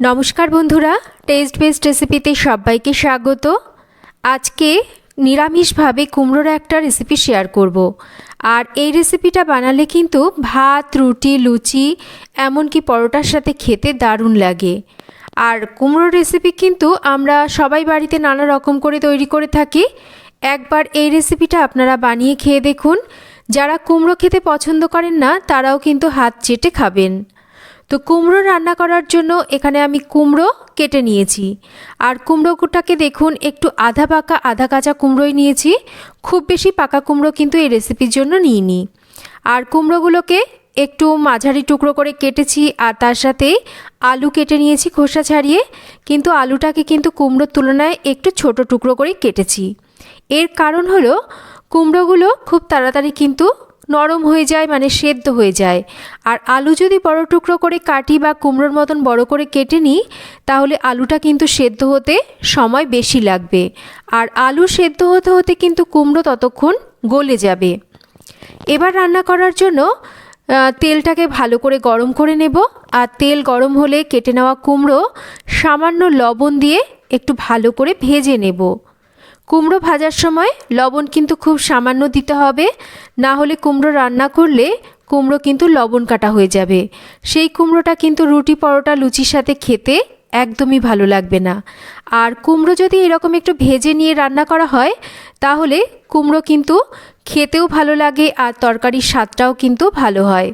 নমস্কার বন্ধুরা test best রেসিপিতে সবাইকে স্বাগত। আজকে নিরামিষভাবে কুমড়োর একটা রেসিপি শেয়ার করব। আর এই রেসিপিটা বানালে কিন্তু ভাত, রুটি, লুচি, এমনকি পরোটার সাথে খেতে দারুণ লাগে। আর কুমড়োর রেসিপি কিন্তু আমরা সবাই বাড়িতে নানা রকম করে তৈরি করে থাকি। একবার এই রেসিপিটা আপনারা বানিয়ে খেয়ে দেখুন। যারা কুমড়ো খেতে পছন্দ করেন না, তারাও কিন্তু হাত চেটে খাবেন। তো কুমড়ো রান্না করার জন্য এখানে আমি কুমড়ো কেটে নিয়েছি। আর কুমড়োটাকে দেখুন, একটু আধা পাকা, আধা কাঁচা কুমড়োই নিয়েছি। খুব বেশি পাকা কুমড়ো কিন্তু এই রেসিপির জন্য নিইনি। আর কুমড়োগুলোকে একটু মাঝারি টুকরো করে কেটেছি আর তার সাথে আলু কেটে নিয়েছি খোসা ছাড়িয়ে। কিন্তু আলুটাকে কিন্তু কুমড়োর তুলনায় একটু ছোট টুকরো করে কেটেছি। এর কারণ হলো, কুমড়োগুলো খুব তাড়াতাড়ি কিন্তু নরম হয়ে যায় মানে সেদ্ধ হয়ে যায়। আর আলু যদি বড় টুকরো করে কাটি বা কুমড়োর মতন বড় করে কেটে নিই, তাহলে আলুটা কিন্তু সেদ্ধ হতে সময় বেশি লাগবে। আর আলু সেদ্ধ হতে হতে কিন্তু কুমড়ো ততক্ষণ গলে যাবে। এবার রান্না করার জন্য তেলটাকে ভালো করে গরম করে নেব। আর তেল গরম হলে কেটে নেওয়া কুমড়ো সামান্য লবণ দিয়ে একটু ভালো করে ভেজে নেব। কুমড়ো ভাজার সময় লবণ কিন্তু খুব সামান্য দিতে হবে। না হলে কুমড়ো রান্না করলে কুমড়ো কিন্তু লবণ কাটা হয়ে যাবে। সেই কুমড়োটা কিন্তু রুটি, পরোটা, লুচির সাথে খেতে একদমই ভালো লাগবে না। আর কুমড়ো যদি এরকম একটু ভেজে নিয়ে রান্না করা হয়, তাহলে কুমড়ো কিন্তু খেতেও ভালো লাগে আর তরকারির স্বাদটাও কিন্তু ভালো হয়।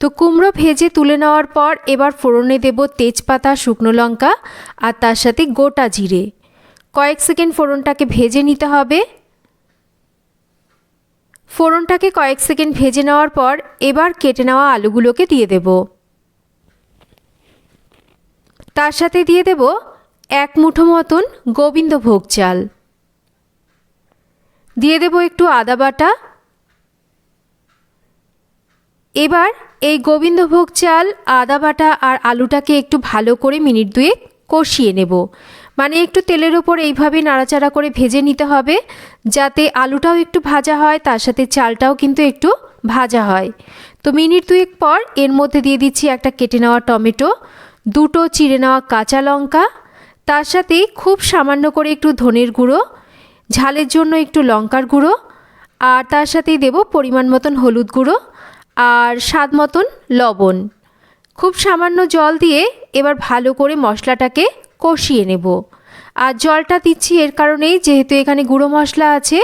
তো কুমড়ো ভেজে তুলে নেওয়ার পর এবার ফোড়নে দেব তেজপাতা, শুকনো লঙ্কা আর তার সাথে গোটা জিরে। কয়েক সেকেন্ড ফোড়নটাকে ভেজে নিতে হবে। ফোড়নটাকে কয়েক সেকেন্ড ভেজে নেওয়ার পর এবার কেটে নেওয়া আলুগুলোকে দিয়ে দেব। তার সাথে দিয়ে দেব এক মুঠো মতন গোবিন্দভোগ চাল। দিয়ে দেব একটু আদা বাটা। এবার এই গোবিন্দভোগ চাল, আদা বাটা আর আলুটাকে একটু ভালো করে মিনিট দুয়েক কষিয়ে নেব। মানে একটু তেলের ওপর এইভাবে নাড়াচাড়া করে ভেজে নিতে হবে, যাতে আলুটাও একটু ভাজা হয়, তার সাথে চালটাও কিন্তু একটু ভাজা হয়। তো মিনিট দুয়েক পর এর মধ্যে দিয়ে দিচ্ছি একটা কেটে নেওয়া টমেটো, দুটো চিড়ে নেওয়া কাঁচা লঙ্কা, তার সাথে খুব সামান্য করে একটু ধনের গুঁড়ো, ঝালের জন্য একটু লঙ্কার গুঁড়ো, আর তার সাথেই দেব পরিমাণ মতন হলুদ গুঁড়ো, আর স্বাদ মতন লবণ। খুব সামান্য জল দিয়ে এবার ভালো করে মশলাটাকে কষিয়ে নেব। আর জলটা দিচ্ছি এর কারণেই যেহেতু এখানে গুঁড়ো মশলা আছে,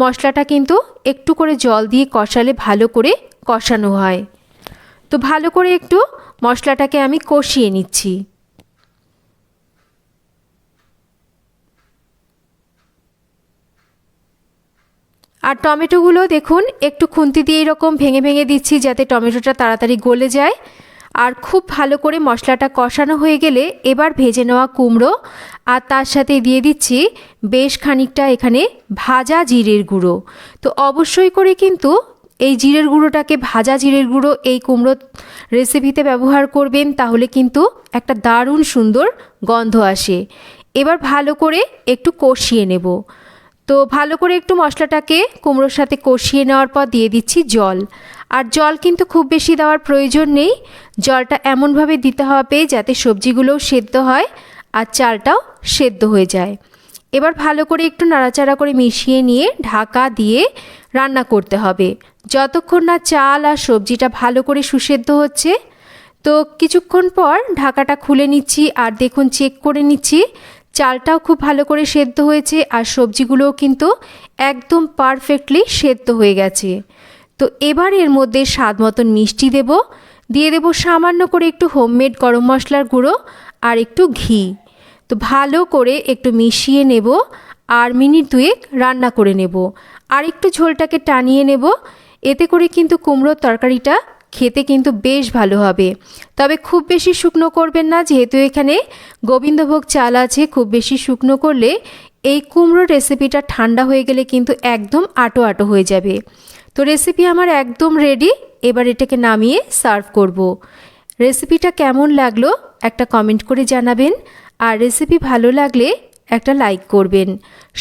মশলাটা কিন্তু একটু করে জল দিয়ে কষালে ভালো করে কষানো হয়। তো ভালো করে একটু মশলাটাকে আমি কষিয়ে নিচ্ছি। আর টমেটোগুলো দেখুন, একটু খুন্তি দিয়ে এরকম ভেঙে ভেঙে দিচ্ছি যাতে টমেটোটা তাড়াতাড়ি গলে যায়। আর খুব ভালো করে মশলাটা কষানো হয়ে গেলে এবার ভেজে নেওয়া কুমড়ো, আর তার সাথে দিয়ে দিচ্ছি বেশ খানিকটা এখানে ভাজা জিরের গুঁড়ো। তো অবশ্যই করে কিন্তু এই জিরের গুঁড়োটাকে ভাজা জিরের গুঁড়ো এই কুমড়ো রেসিপিতে ব্যবহার করবেন, তাহলে কিন্তু একটা দারুণ সুন্দর গন্ধ আসে। এবার ভালো করে একটু কষিয়ে নেব। তো ভালো করে একটু মশলাটাকে কুমড়োর সাথে কষিয়ে নেওয়ার পর দিয়ে দিচ্ছি জল। আর জল কিন্তু খুব বেশি দেওয়ার প্রয়োজন নেই। জলটা এমনভাবে দিতে হবে যাতে সবজিগুলোও সেদ্ধ হয় আর চালটাও সেদ্ধ হয়ে যায়। এবার ভালো করে একটু নাড়াচাড়া করে মিশিয়ে নিয়ে ঢাকা দিয়ে রান্না করতে হবে। যতক্ষণ না চাল আর সবজিটা ভালো করে সুসেদ্ধ হচ্ছে, তো কিছুক্ষণ পর ঢাকাটা খুলে নিচ্ছি আর দেখুন চেক করে নিচ্ছি, চালটাও খুব ভালো করে সেদ্ধ হয়েছে আর সবজিগুলোও কিন্তু একদম পারফেক্টলি সেদ্ধ হয়ে গেছে। তো এবার এর মধ্যে স্বাদ মতন মিষ্টি দেব। দিয়ে দেব সামান্য করে একটু হোমমেড গরম মশলার গুঁড়ো আর একটু ঘি। তো ভালো করে একটু মিশিয়ে নেব আর মিনিট দুয়েক রান্না করে নেব। আর একটু ঝোলটাকে টানিয়ে নেব। এতে করে কিন্তু কুমড়োর তরকারিটা খেতে কিন্তু বেশ ভালো হবে। তবে খুব বেশি শুকনো করবেন না, যেহেতু এখানে গোবিন্দভোগ চাল আছে, খুব বেশি শুকনো করলে এই কুমড়োর রেসিপিটা ঠান্ডা হয়ে গেলে কিন্তু একদম আটো আটো হয়ে যাবে। তো রেসিপি আমার একদম রেডি এবার এটাকে নামিয়ে সার্ভ করব। রেসিপিটা কেমন লাগল একটা কমেন্ট করে জানাবেন, আর রেসিপি ভালো লাগলে একটা লাইক করবেন।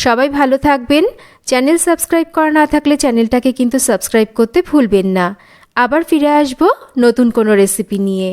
সবাই ভালো থাকবেন চ্যানেল সাবস্ক্রাইব করা না থাকলে চ্যানেলটাকে কিন্তু সাবস্ক্রাইব করতে ভুলবেন না। আবার ফিরে আসব নতুন কোনো রেসিপি নিয়ে।